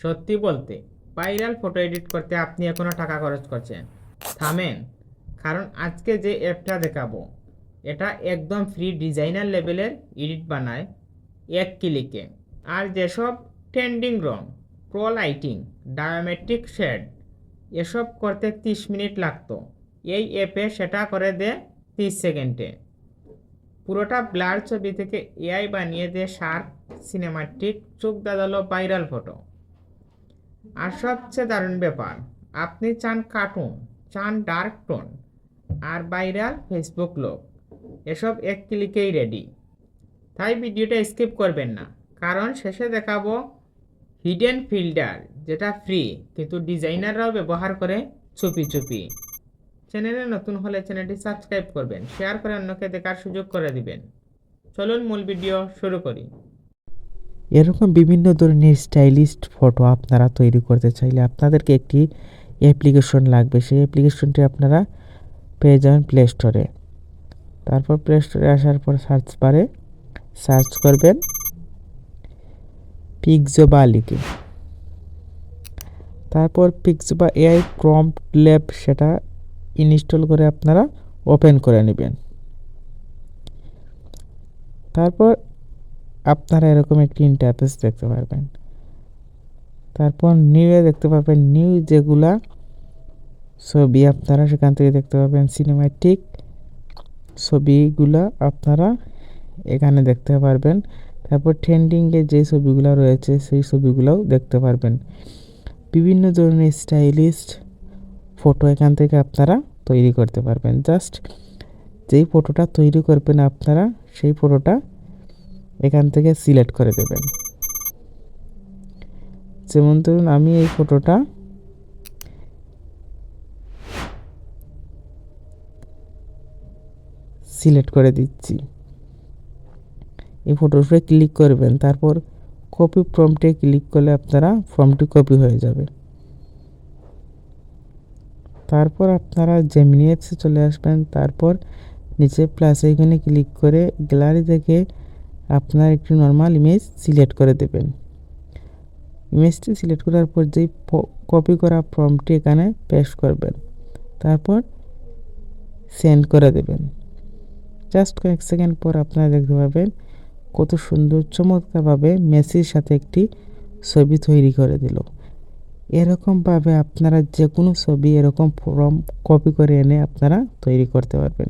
সত্যি বলতে viral photo edit করতে আপনি এখনও টাকা খরচ করছেন। থামেন, কারণ আজকে যে অ্যাপটা দেখাবো, এটা একদম ফ্রি ডিজাইনার লেভেলের এডিট বানায় এক ক্লিকে আর যেসব ট্রেন্ডিং রং প্রো লাইটিং ডায়োমেট্রিক শেড এসব করতে 30 মিনিট লাগতো। এই অ্যাপে সেটা করে দে 30 সেকেন্ডে। পুরোটা ব্লার ছবি থেকে এআই বানিয়ে দেয় শার্প সিনেমাটিক চোখ দাদালো ভাইরাল ফটো আর সবচেয়ে দারুণ ব্যাপার, আপনি চান কার্টুন চান ডার্ক টোন আর ভাইরাল ফেসবুক লোক, এসব এক ক্লিকেই রেডি তাই ভিডিওটা স্কিপ করবেন না, কারণ শেষে দেখাবো হিডেন ফিল্টার যেটা ফ্রি কিন্তু ডিজাইনাররাও ব্যবহার করে চুপি চুপি। চ্যানেলে নতুন হলে চ্যানেলটি সাবস্ক্রাইব করবেন শেয়ার করে অন্যকে দেখার সুযোগ করে দিবেন। চলুন মূল ভিডিও শুরু করি। এরকম বিভিন্ন ধরনের স্টাইলিস্ট ফটো আপনারা তৈরি করতে চাইলে আপনাদেরকে একটি অ্যাপ্লিকেশন লাগবে। সেই অ্যাপ্লিকেশনটি আপনারা পেয়ে যাবেন প্লে স্টোরে তারপর প্লে স্টোরে আসার পর সার্চ বারে সার্চ করবেন পিকজোবা লিখে তারপর পিকজোবা এআই প্রম্পট ল্যাব সেটা ইনস্টল করে আপনারা ওপেন করে নেবেন। তারপর আপনারা এরকম একটি ইন্টারফেস দেখতে পারবেন। তারপর নিউয়ে দেখতে পাবেন নিউ যেগুলা ছবি আপনারা সেখান থেকে দেখতে পাবেন। সিনেমাটিক ছবিগুলা আপনারা এখানে দেখতে পারবেন। তারপর ট্রেন্ডিংয়ে যে ছবিগুলো রয়েছে সেই ছবিগুলোও দেখতে পারবেন। বিভিন্ন ধরনের স্টাইলিস্ট ফটো এখান থেকে আপনারা তৈরি করতে পারবেন। জাস্ট যেই ফটোটা তৈরি করবেন আপনারা, সেই ফটোটা এখান থেকে সিলেক্ট করে দেবেন। যেমন ধরুন আমি এই ফটোটা সিলেক্ট করে দিচ্ছি। এই ফটোতে ক্লিক করবেন, তারপর কপি ফর্মটে ক্লিক করলে আপনারা ফর্মটি কপি হয়ে যাবে। তারপর আপনারা জেমিনি চলে আসবেন, তারপর নিচে প্লাস এখানে ক্লিক করে গ্যালারি থেকে আপনার একটি নর্মাল ইমেজ সিলেক্ট করে দেবেন। ইমেজটি সিলেক্ট করার পর যেই কপি করা ফর্মটি এখানে পেস্ট করবেন। তারপর সেন্ড করে দেবেন। জাস্ট কয়েক সেকেন্ড পর আপনারা দেখতে পাবেন কত সুন্দর চমৎকারভাবে মেসির সাথে একটি ছবি তৈরি করে দিল। এরকমভাবে আপনারা যে কোনো ছবি এরকম ফর্ম কপি করে এনে আপনারা তৈরি করতে পারবেন।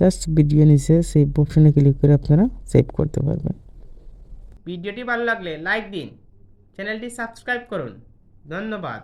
জাস্ট ভিডিও নিচে সেভ অপশনে ক্লিক করে আপনারা সেভ করতে পারবেন। ভিডিওটি ভালো লাগলে লাইক দিন। চ্যানেলটি সাবস্ক্রাইব করুন। ধন্যবাদ।